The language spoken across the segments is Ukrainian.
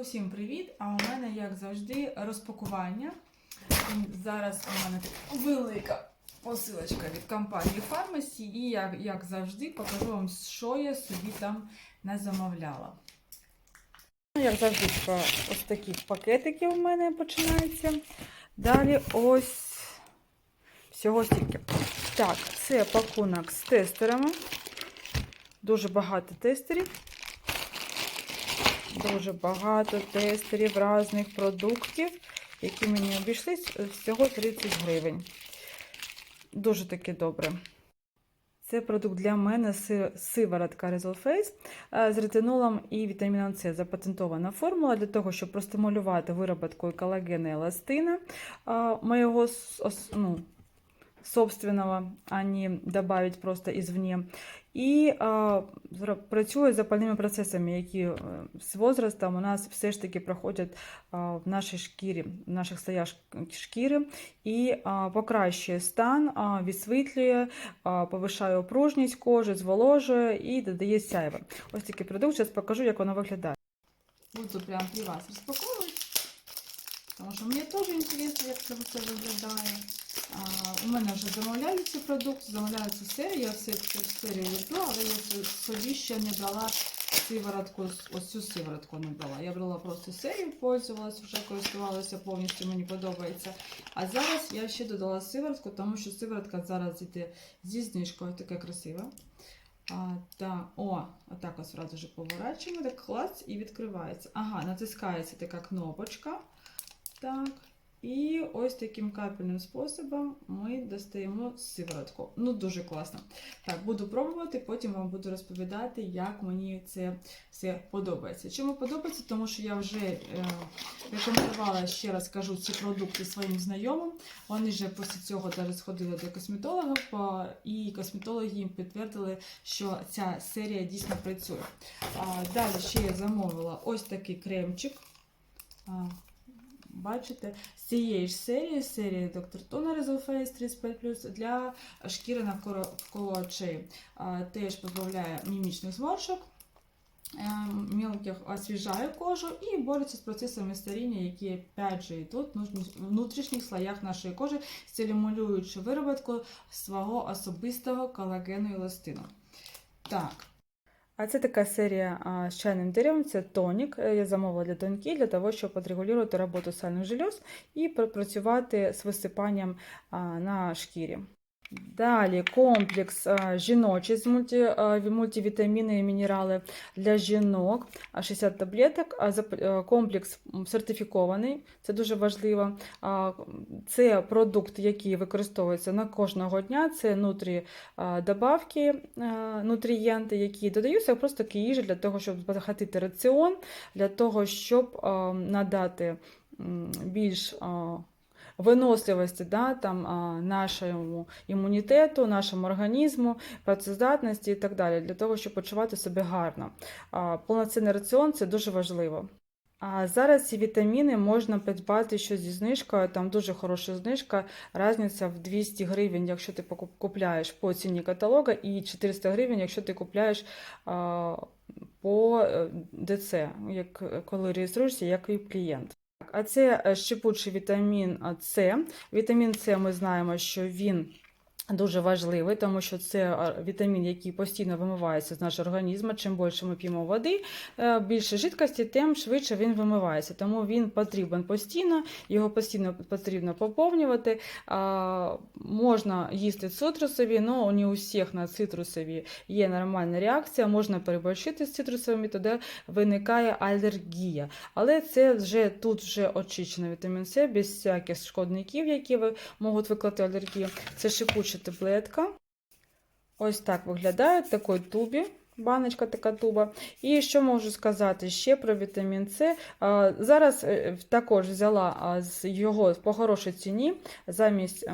Усім привіт! А у мене, як завжди, розпакування. Зараз у мене велика посилочка від компанії Pharmacy. І як, як завжди покажу вам, що я собі там не замовляла. Як завжди, ось такі пакетики у мене починаються. Далі ось всього стільки. Так, це пакунок з тестерами. Дуже багато тестерів. Дуже багато тестерів різних продуктів, які мені обійшлись всього 30 гривень. Дуже таки добре. Це продукт для мене си- сиворотка Face е, з ретинолом і вітаміном С. Запатентована формула для того, щоб простимулювати вироботку коллагена і еластина а, моєго ну, собственного, а не добавить просто извне. І а, працює з запальними процесами, які з возрастом у нас все ж таки проходять а, в нашій шкірі, в наших слоях шкіри, і а, покращує стан, а, відсвітлює, а, повишає опружність кожи, зволожує і додає сяйва. Ось такий продукт, зараз покажу, як воно виглядає. Буду прямо при вас розпаковувати, тому що мені теж цікаво, як це виглядає. У мене вже замовляли цей продукт, замовляю цю серію, я все цю серію люблю, але я собі ще не брала сиворотку, ось цю сиворотку не брала. Я брала просто серію, пользувалася, вже користувалася повністю, мені подобається. А зараз я ще додала сиворотку, тому що сиворотка зараз йде зі знижкою, така красива. А, та, о, отак ось одразу ж поворачуємо, так клац і відкривається. Ага, натискається така кнопочка. Так. І ось таким капельним способом ми достаємо сиворотку. Ну, дуже класно. Так, буду пробувати, потім вам буду розповідати, як мені це все подобається. Чому подобається? Тому що я вже е, рекомендувала, ще раз кажу, ці продукти своїм знайомим. Вони вже після цього даже сходили до косметологів, а, і косметологи їм підтвердили, що ця серія дійсно працює. А, далі ще я замовила ось такий кремчик. Бачите, з цієї ж серії, серії Dr. Toner Resol Face 35 для шкіри навколо очей. Теж позбавляє мімічних зморшок, е, мілких освіжає кожу і бореться з процесами старіння, які опять же йдуть в внутрішніх слоях нашої кожи, стимулюючи вироботку свого особистого колагену і еластину. Так. А це така серія з чайним деревом, це тонік. Е, Я замовила для доньки для того, щоб отрегулювати роботу сальних желез і пропрацювати з висипанням на шкірі. Далі комплекс а, жіночий з мульті, а, мультивітаміни і мінерали для жінок, 60 таблеток. А, е, Комплекс сертифікований, це дуже важливо. Це продукт, який використовується на кожного дня. Це нутрі добавки, е, нутрієнти, які додаються просто їжі для того, щоб збагатити раціон, для того, щоб а, надати більш виносливості да, там, нашому імунітету, нашому організму, працездатності і так далі, для того, щоб почувати себе гарно. Повноцінний раціон це дуже важливо. А зараз ці вітаміни можна придбати що зі знижкою, там дуже хороша знижка, різниця в 200 гривень, якщо ти купляєш по ціні каталога, і 400 гривень, якщо ти купляєш по е, ДЦ, як, коли реєструєшся як і клієнт. А це е, щепучий вітамін С. Вітамін С ми знаємо, що він Дуже важливий, тому що це вітамін, який постійно вимивається з нашого організму. Чим більше ми п'ємо води, е, більше жидкості, тим швидше він вимивається. Тому він потрібен постійно, його постійно потрібно поповнювати. Можна їсти цитрусові, але не у всіх на цитрусові є нормальна реакція. Можна переборщити з цитрусовими, тоді виникає алергія. Але це вже тут вже очищено вітамін С без всяких шкодників, які можуть викликати алергію. Це шипуча таблетка. Ось так виглядає в тубі. Баночка така туба. І що можу сказати ще про вітамін С. Зараз е, також взяла з його по хорошій ціні. Замість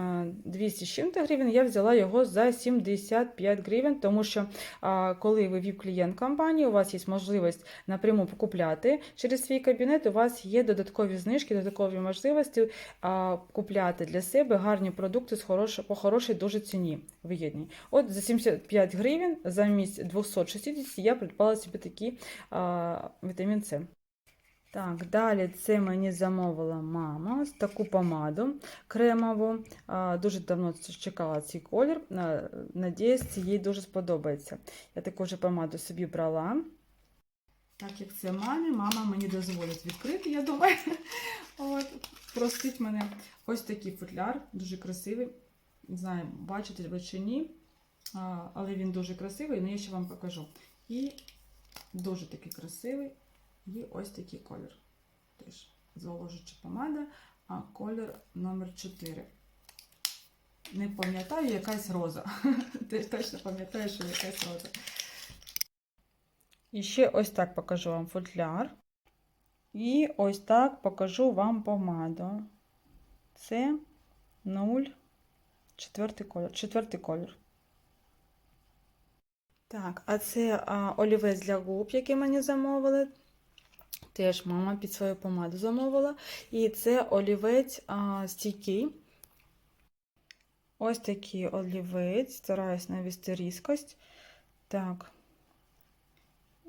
200 з чим-то гривень я взяла його за 75 гривень, тому що коли ви віп-клієнт компанії, у вас є можливість напряму покупляти через свій кабінет, у вас є додаткові знижки, додаткові можливості купляти для себе гарні продукти з хорош... по хорошій дуже ціні вигідні. От за 75 гривень замість 260 я придбала собі такий а, вітамін С. Так, далі це мені замовила мама ось таку помаду кремову. Дуже давно чекала цей колір. На- Надіюсь, їй дуже сподобається. Я таку вже помаду собі брала. Так як це мамі, мама мені дозволить відкрити, я думаю. От, простить мене. Ось такий футляр, дуже красивий. Не знаю, бачите ви чи ні, але він дуже красивий, але я ще вам покажу. І дуже такий красивий. І ось такий колір. Теж зволожуюча помада, а колір номер 4. Не пам'ятаю, якась роза. Ти точно пам'ятаєш, що якась роза. І ще ось так покажу вам футляр. І ось так покажу вам помаду. Це 0, четвертий колір. Четвертий колір. Так, а це а, олівець для губ, який мені замовили. Теж мама під свою помаду замовила. І це олівець а, стійкий. Ось такий олівець. Стараюсь навести різкость. Так.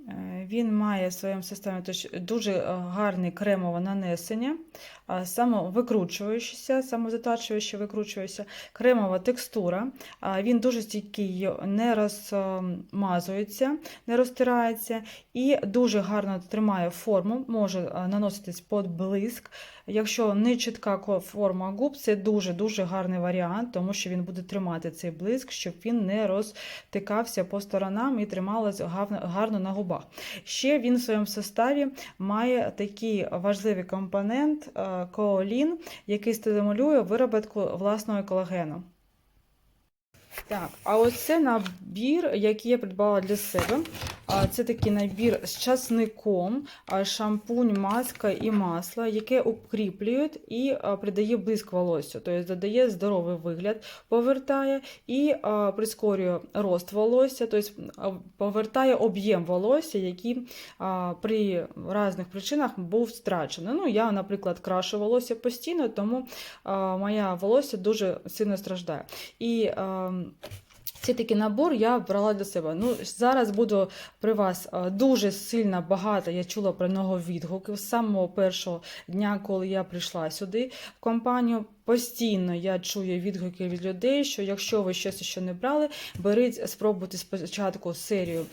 Е, Він має в своєму системі дуже е, гарне кремове нанесення, а, самовикручуючийся, самозатачуючи, викручуючися, кремова текстура. Він дуже стійкий, не розмазується, не розтирається і дуже гарно тримає форму, може е, наноситись під блиск. Якщо не чітка форма губ, це дуже-дуже гарний варіант, тому що він буде тримати цей блиск, щоб він не розтикався по сторонам і трималось гарно, гарно на губах. Ще він в своєму составі має такий важливий компонент е, коолін, який стимулює виробітку власного колагену. Так, а ось це набір, який я придбала для себе. Це такий набір з часником, шампунь, маска і масло, яке укріплюють і придає блиск волосся, тобто додає здоровий вигляд, повертає і прискорює рост волосся, тобто повертає об'єм волосся, який при різних причинах був страчений. Ну, я, наприклад, крашу волосся постійно, тому а, моя волосся дуже сильно страждає. І а, цей такий набор я брала для себе. Ну, зараз буду при вас е, дуже сильно багато. Я чула про нього відгуки з самого першого дня, коли я прийшла сюди в компанію. Постійно я чую відгуки від людей, що якщо ви щось ще не брали, беріть, спробуйте спочатку серію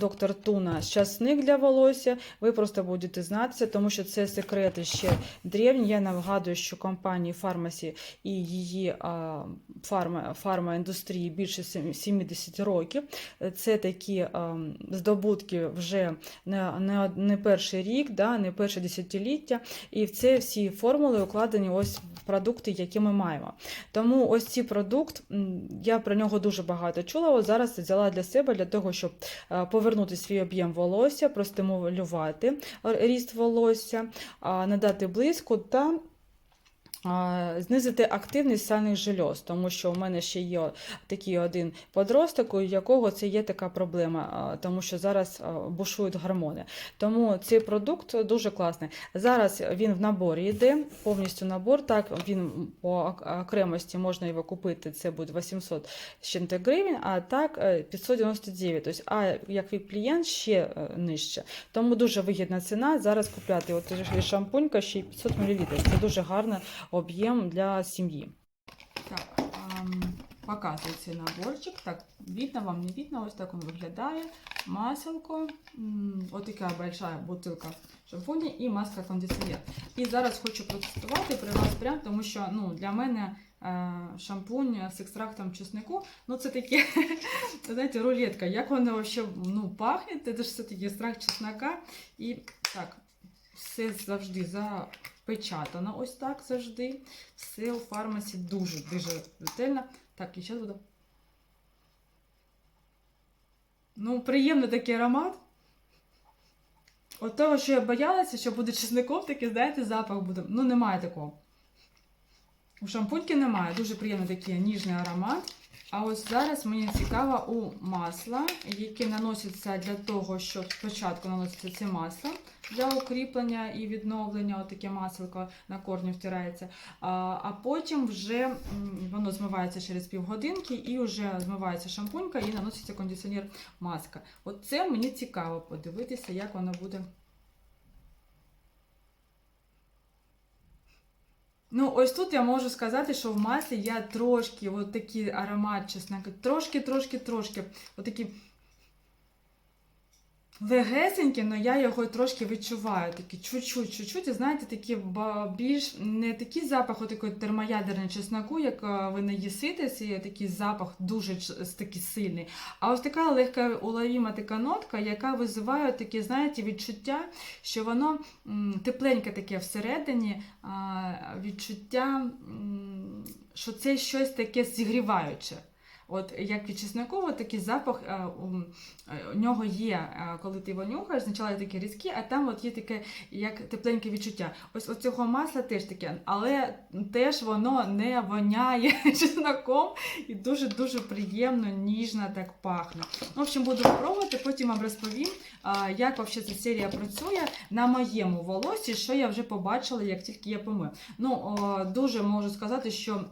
доктор Туна щасник для волосся. Ви просто будете знатися, тому що це секрети ще древні. Я нагадую, що компанії Фармасі і її фарма, фармаіндустрії більше 70 років. Це такі здобутки вже не, не, не перший рік, да, не перше десятиліття. І в це всі формули укладені ось продукти, які ми маємо. Тому ось цей продукт, я про нього дуже багато чула. От зараз взяла для себе для того, щоб е, повернути свій об'єм волосся, простимулювати ріст волосся, надати блиску та Знизити активність сальних жильоз, тому що у мене ще є такий один подросток, у якого це є така проблема, тому що зараз бушують гормони. Тому цей продукт дуже класний. Зараз він в наборі йде, повністю набор. Так, він по окремості можна його купити, це буде 800 з чим-то гривень, а так е, 599. Тобто, а як від клієнт ще е, нижче. Тому дуже вигідна ціна. Зараз купляти от шампунька ще й 500 мл. Це дуже гарна об'єм для сім'ї. Так, показую цей наборчик. Так, видно вам, не видно, ось так він виглядає. Маселко, ось така большая бутилка шампуня і маска кондиціонер. І зараз хочу протестувати при вас прям, тому що ну, для мене е, шампунь з екстрактом чеснику, ну це таке, знаєте, рулетка. Як воно вообще ну, пахне, це ж все-таки екстракт чеснока. І так, все завжди запечатано ось так завжди. Все у фармасі дуже дуже ретельно. Так, і зараз буду. Ну, приємний такий аромат. От того, що я боялася, що буде чесником, такий, знаєте, запах буде. Ну, немає такого. У шампуньки немає. Дуже приємний такий ніжний аромат. А ось зараз мені цікаво у масла, яке наноситься для того, щоб спочатку наноситься це масло для укріплення і відновлення, отаке маселко на корні втирається. А, потім вже воно змивається через півгодинки і вже змивається шампунька і наноситься кондиціонер маска. От це мені цікаво подивитися, як воно буде Ну, ось тут я можу сказати, що в маслі я трошки, от такий аромат чесно, трошки, трошки, трошки, отакі але я його трошки відчуваю. Такі чуть-чуть, чуть-чуть, і знаєте, такі більш не такий запах отакої термоядерної чесноку, як е, ви не їситесь, і такий запах дуже такий сильний. А ось така легка уловіма така нотка, яка визиває таке, знаєте, відчуття, що воно тепленьке таке всередині, відчуття, що це щось таке зігріваюче. От як від чесноку, такий запах е, е, у нього є, е, коли ти його нюхаєш, спочатку такі різкі, а там от є таке як тепленьке відчуття. Ось от цього масла теж таке, але теж воно не воняє чесноком і дуже-дуже приємно, ніжно так пахне. В общем, буду пробувати, потім вам розповім, як вообще ця серія працює на моєму волосі, що я вже побачила, як тільки я помию. Ну, дуже можу сказати, що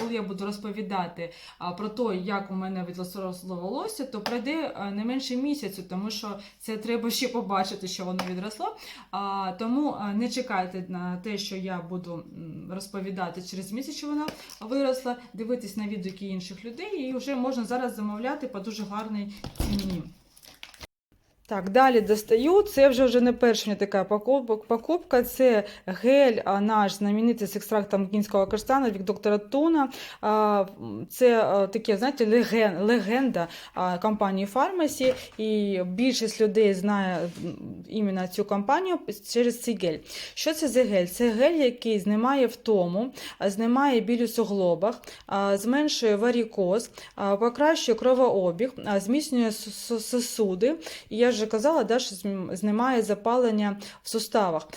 коли я буду розповідати про те, як у мене відросло волосся, то пройде не менше місяцю, тому що це треба ще побачити, що воно відросло. А, тому не чекайте на те, що я буду розповідати через місяць, що вона виросла. Дивитись на відгуки інших людей, і вже можна зараз замовляти по дуже гарній ціні. Так, далі достаю. Це вже вже не перша така покупка. Це гель а, наш знаменитий з екстрактом кінського каштану від доктора Туна. Це таке, знаєте, леген, легенда компанії Фармасі. І більшість людей знає іменно цю компанію через цей гель. Що це за гель? Це гель, який знімає втому, знімає біль у суглобах, зменшує варікоз, покращує кровообіг, зміцнює су- су- сосуди. І я вже казала, да, що знімає запалення в суставах.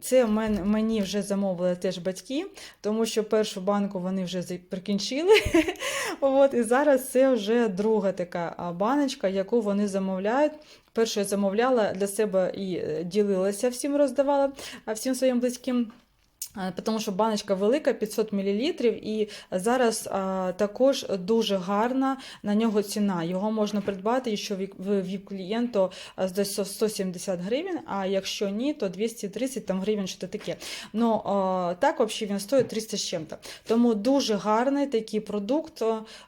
Це мен- мені вже замовили теж батьки, тому що першу банку вони вже прикінчили. От, і зараз це вже друга така баночка, яку вони замовляють. Першу я замовляла для себе і е, ділилася всім, роздавала всім своїм близьким. А, Тому що баночка велика, 500 мл, і зараз а, також дуже гарна на нього ціна. Його можна придбати, ви- ви віп клієнт, то десь 170 гривень, а якщо ні, то 230 там, гривень, що таке. Ну, а, так взагалі він стоїть 300 з чим-то. Тому дуже гарний такий продукт.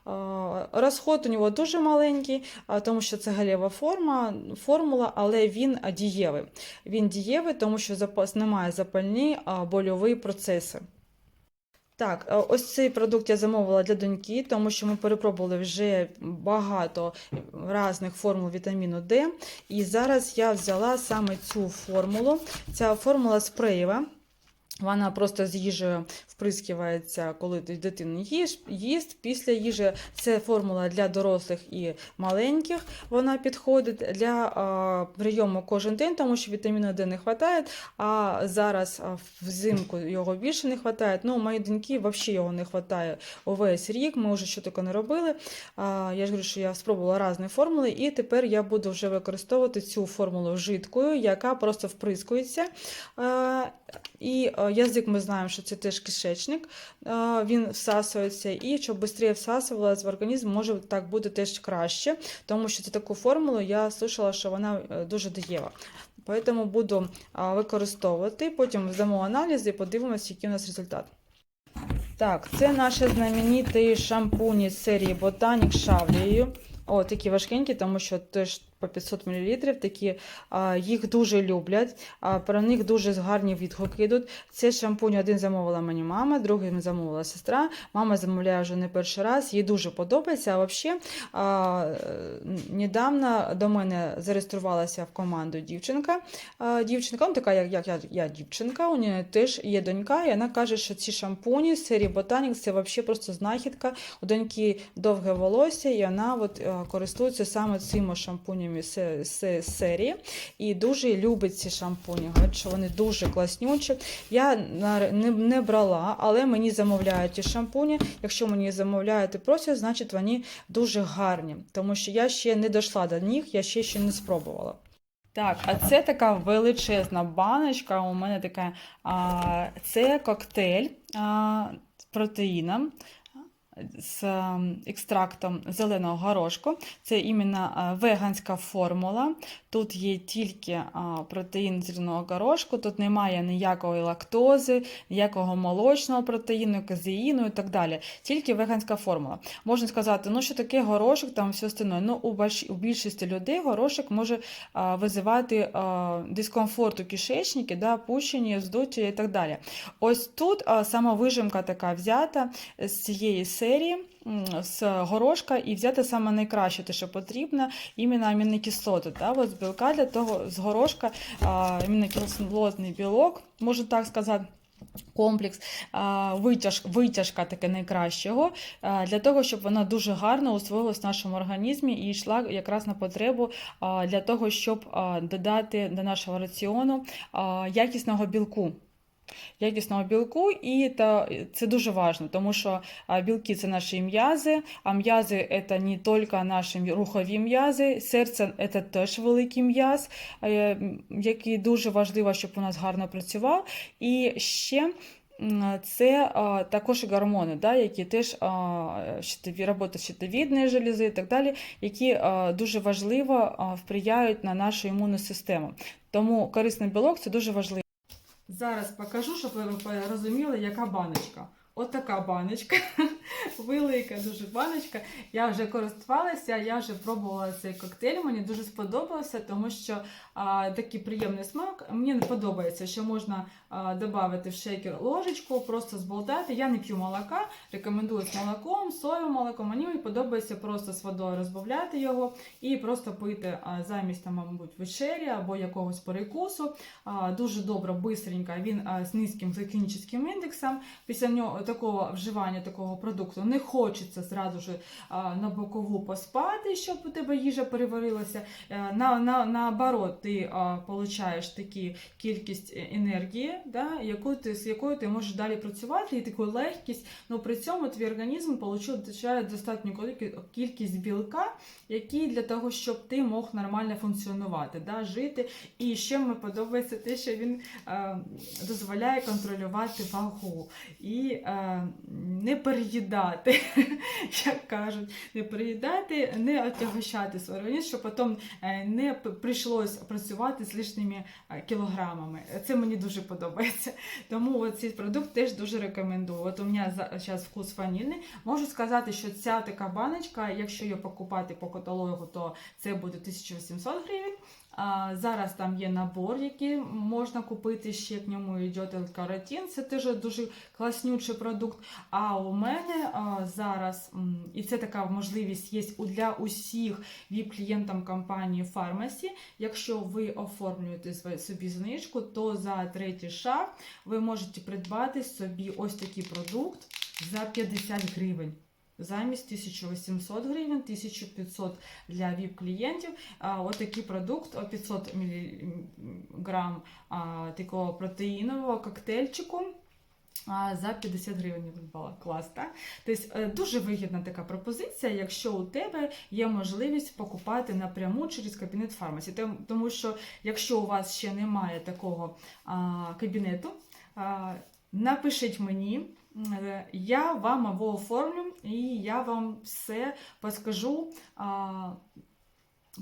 А, Розход у нього дуже маленький, а, тому що це галєва форма, формула, але він дієвий. Він дієвий, тому що запа- знімає запальні а, больові процеси. Так, ось цей продукт я замовила для доньки, тому що ми перепробували вже багато різних формул вітаміну Д. І зараз я взяла саме цю формулу. Ця формула спреєва. Вона просто з їжею вприскивається, коли ти дитину їш, їсть. Після їжі це формула для дорослих і маленьких. Вона підходить для а, прийому кожен день, тому що вітаміну Д не вистачає, а зараз а, взимку його більше не вистачає. Ну, у моїй доньки взагалі його не вистачає увесь рік. Ми вже що таке не робили. А, я ж говорю, що я спробувала різні формули, і тепер я буду вже використовувати цю формулу жидкою, яка просто вприскується. А, і язик ми знаємо, що це теж кишечник, е, він всасується, і щоб швидше всасувалося в організм, може так буде теж краще, тому що це таку формулу я слышала, що вона е, дуже дієва. Тому буду використовувати, потім здамо аналізи і подивимося, який у нас результат. Так, це наші знамениті шампуні з серії з шавлею. О, такі важкенькі, тому що теж по 500 мл, такі, їх дуже люблять, про них дуже гарні відгуки йдуть. Це шампунь один замовила мені мама, другий замовила сестра. Мама замовляє вже не перший раз, їй дуже подобається. А взагалі, недавно до мене зареєструвалася в команду дівчинка. Дівчинка, ну, така, як, як я, я дівчинка, у неї теж є донька, і вона каже, що ці шампуні з серії Ботанік це взагалі просто знахідка. У доньки довге волосся, і вона от, користується саме цими шампунями з, з, серії. І дуже любить ці шампуні. Говорить, що вони дуже класнючі. Я не, брала, але мені замовляють ті шампуні. Якщо мені замовляють і просять, значить вони дуже гарні. Тому що я ще не дійшла до них, я ще, ще не спробувала. Так, а це така величезна баночка. У мене така. А, це коктейль а, з протеїном. З ем, екстрактом зеленого горошку. Це іменно веганська формула. Тут є тільки протеїн зеленого горошку, тут немає ніякої лактози, ніякого молочного протеїну, казеїну і так далі. Тільки веганська формула. Можна сказати, ну що таке горошок, там все остальне. Ну, у, більшості людей горошок може а, визивати дискомфорт у кишечнику, да, пущення, здуття і так далі. Ось тут а, сама вижимка така взята з цієї серії. М, З горошка і взяти саме найкраще, те, що потрібно, іменно амінокислоти. Да? От з білка для того, з горошка амінокислотний білок, можна так сказати. Комплекс витяж, витяжка таке найкращого для того, щоб вона дуже гарно усвоїлась в нашому організмі і йшла якраз на потребу для того, щоб додати до нашого раціону якісного білку. Якісного білку, і це дуже важливо, тому що білки це наші м'язи, а м'язи це не тільки наші рухові м'язи, серце це теж великий м'яз, е, який дуже важливо, щоб у нас гарно працював. І ще це також гормони, да, які теж а, щитові, робота щитовідної желези і так далі, які дуже важливо вприяють на нашу імунну систему. Тому корисний білок це дуже важливо. Зараз покажу, щоб ви розуміли, яка баночка. От така баночка. Велика дуже баночка. Я вже користувалася, я вже пробувала цей коктейль. Мені дуже сподобався, тому що а, такий приємний смак. Мені не подобається, що можна додати в шейкер ложечку, просто зболтати. Я не п'ю молока, рекомендую з молоком, соєвим молоком. Мені подобається просто з водою розбавляти його і просто пити а, замість там, мабуть, вечері або якогось перекусу. А, дуже добре, бистренько. Він а, з низьким глікемічним індексом. Після нього такого вживання такого продукту не хочеться зразу ж на бокову поспати, щоб у тебе їжа переварилася. Е, На, на, наоборот, ти получаєш таку кількість е, енергії, да, яку ти, з якою ти можеш далі працювати, і таку легкість. Ну при цьому твій організм получає достатньо кіль- кількість білка, який для того, щоб ти мог нормально функціонувати, да, жити. І ще мені подобається те, що він е, дозволяє контролювати вагу і не переїдати, як кажуть, не переїдати, не отягощати свій організм, щоб потім е, не прийшлось працювати з лишніми е, кілограмами. Це мені дуже подобається. Тому цей продукт теж дуже рекомендую. От у мене зараз вкус ванільний. Можу сказати, що ця така баночка, якщо її покупати по каталогу, то це буде 1800 гривень. Зараз там є набор, який можна купити ще к ньому йде каротин. Це теж дуже класнючий продукт. А у мене зараз, і це така можливість є для усіх віп-клієнтам компанії Pharmacy. Якщо ви оформлюєте собі знижку, то за третій шаг ви можете придбати собі ось такий продукт за 50 гривень. Замість 1800 гривень, 1500 для VIP-клієнтів. А, От такий продукт, 500 мг такого протеїнового коктейльчику. а, За 50 гривень я придбала. Клас, так? Тобто дуже вигідна така пропозиція, якщо у тебе є можливість покупати напряму через кабінет фармасі. Тому що якщо у вас ще немає такого кабінету, напишіть мені. Е, Я вам або оформлю, і я вам все подскажу,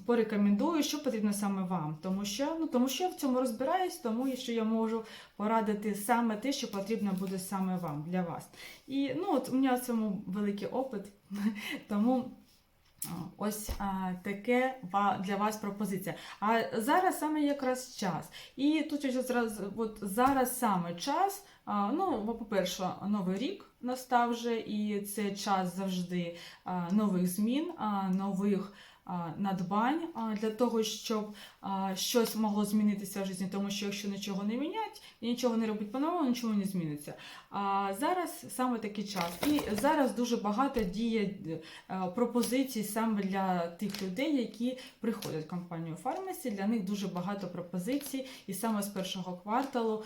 порекомендую, що потрібно саме вам. Тому що, ну, тому що я в цьому розбираюсь, тому що я можу порадити саме те, що потрібно буде саме вам, для вас. І ну, от у мене в цьому великий опит, тому. Ось а, таке для вас пропозиція. А зараз саме якраз час. І тут от зараз саме час. Ну, по-перше, новий рік настав вже, і це час завжди нових змін, нових надбань для того, щоб щось могло змінитися в житті, тому що якщо нічого не мінять і нічого не робить по-новому, нічого не зміниться. А зараз саме такий час. І зараз дуже багато діє е, пропозицій саме для тих людей, які приходять в компанію Фармасі. Для них дуже багато пропозицій, і саме з першого кварталу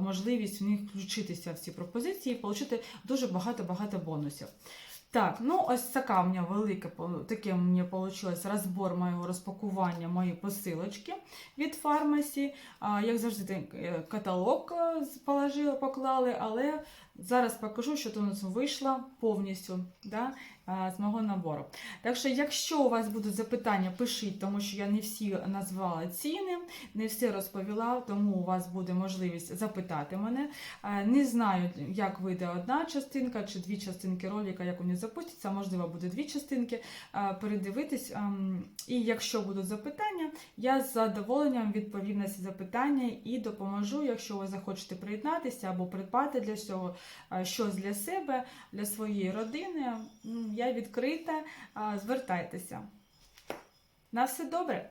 можливість в них включитися в ці пропозиції і отримати дуже багато-багато бонусів. Так, ну ось така у мене велика, таке у мене вийшло розбор моєго розпакування моєї посилочки від фармасі. Як завжди, е, каталог положила, поклали, але зараз покажу, що тут у нас вийшло повністю да, з мого набору. Так що, якщо у вас будуть запитання, пишіть, тому що я не всі назвала ціни, не все розповіла, тому у вас буде можливість запитати мене. Не знаю, як вийде одна частинка чи дві частинки ролика, як вони запустяться, можливо, буде дві частинки. Передивитись. І якщо будуть запитання, я з задоволенням відповім на ці запитання і допоможу, якщо ви захочете приєднатися або придбати для цього щось для себе, для своєї родини. Я відкрита, е, звертайтеся. На все добре!